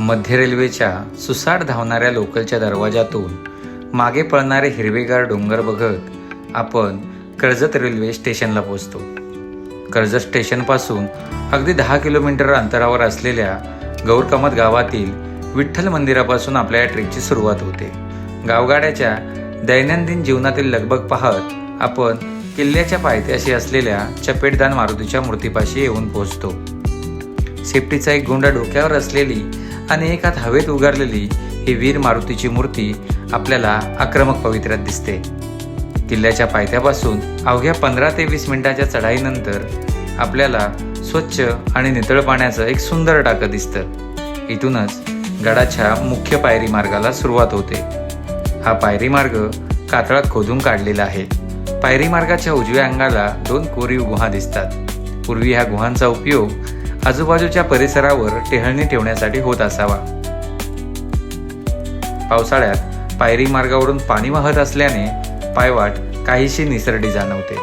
मध्य रेल्वेच्या सुसाट धावणाऱ्या लोकलच्या दरवाजातून मागे पळणारे हिरवेगार डोंगर बघत आपण कर्जत रेल्वे स्टेशनला पोहोचतो. कर्जत स्टेशनपासून अगदी दहा किलोमीटर अंतरावर असलेल्या गौरकामत गावातील विठ्ठल मंदिरापासून आपल्या या ट्रेकची सुरुवात होते. गावगाड्याच्या दैनंदिन जीवनातील लगबग पाहत आपण किल्ल्याच्या पायथ्याशी असलेल्या चपेटदान मारुतीच्या मूर्तीपाशी येऊन पोहोचतो. सेफ्टीचा एक गोंडा डोक्यावर असलेली आणि हवेत उगारलेली ही वीर मारुतीची मूर्ती आपल्याला आक्रमक पवित्र्यात दिसते. किल्ल्याच्या पायथ्यापासून अवघ्या पंधरा ते वीस मिनिटाच्या चढाईनंतर आपल्याला स्वच्छ आणि नितळ पाण्याचं एक सुंदर टाकं दिसतं. इथूनच गडाच्या मुख्य पायरी मार्गाला सुरुवात होते. हा पायरी मार्ग कातळात खोदून काढलेला आहे. पायरी मार्गाच्या उजव्या अंगाला दोन कोरीव गुहा दिसतात. पूर्वी ह्या गुहांचा उपयोग आजूबाजूच्या परिसरावर टेहळणी ठेवण्यासाठी होत असावा. पावसाळ्यात पायरी मार्गावरून पाणी वाहत असल्याने पायवाट काहीशी निसरडी जाणवते.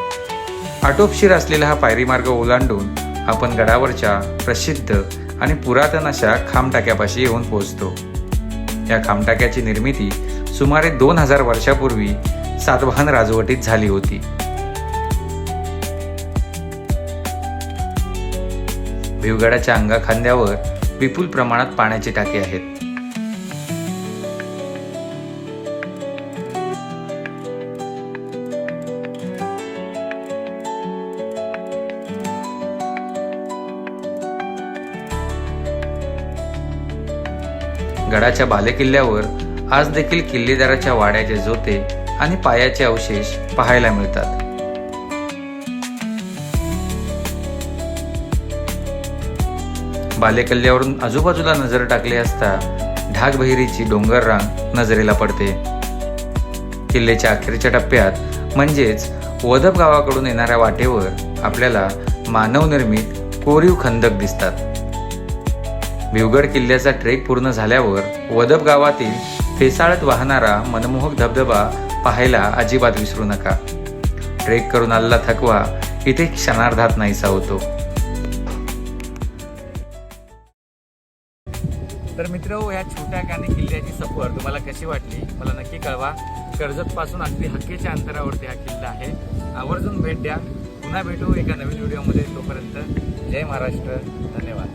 आटोपशीर असलेला हा पायरी मार्ग ओलांडून आपण गडावरच्या प्रसिद्ध आणि पुरातन अशा खामटाक्यापाशी येऊन पोहोचतो. या खामटाक्याची निर्मिती सुमारे दोन हजार वर्षापूर्वी सातवाहन राजवटीत झाली होती. भिवगडाच्या अंगाखांद्यावर विपुल प्रमाणात पाण्याचे टाके आहेत. गडाच्या बालेकिल्ल्यावर आज देखील किल्लेदाराच्या वाड्याचे जोते आणि पायाचे अवशेष पाहायला मिळतात. बालेकल्ल्यावरून आजूबाजूला नजर टाकली असता ढाकबहिरीची डोंगर रांग नजरेला पडते. किल्ल्याच्या अखेरच्या टप्प्यात म्हणजेच वदप गावाकडून येणाऱ्या वाटेवर आपल्याला मानवनिर्मित कोरीव खंदक दिसतात. भिवगड किल्ल्याचा ट्रेक पूर्ण झाल्यावर वदप गावातील फेसाळत वाहणारा मनमोहक धबधबा पाहायला अजिबात विसरू नका. ट्रेक करून आलेला थकवा इथे क्षणार्धात नाहीसा होतो. तर मित्र ह्या छोट्या काने किल्ल्याची सफर तुम्हाला कशी वाटली? मला नक्की कळवा. कर्जतपासून अगदी हक्केच्या अंतरावरती हा किल्ला आहे. आवर्जून भेट द्या. पुन्हा भेटू एका नवीन व्हिडिओमध्ये तोपर्यंत. जय महाराष्ट्र. धन्यवाद.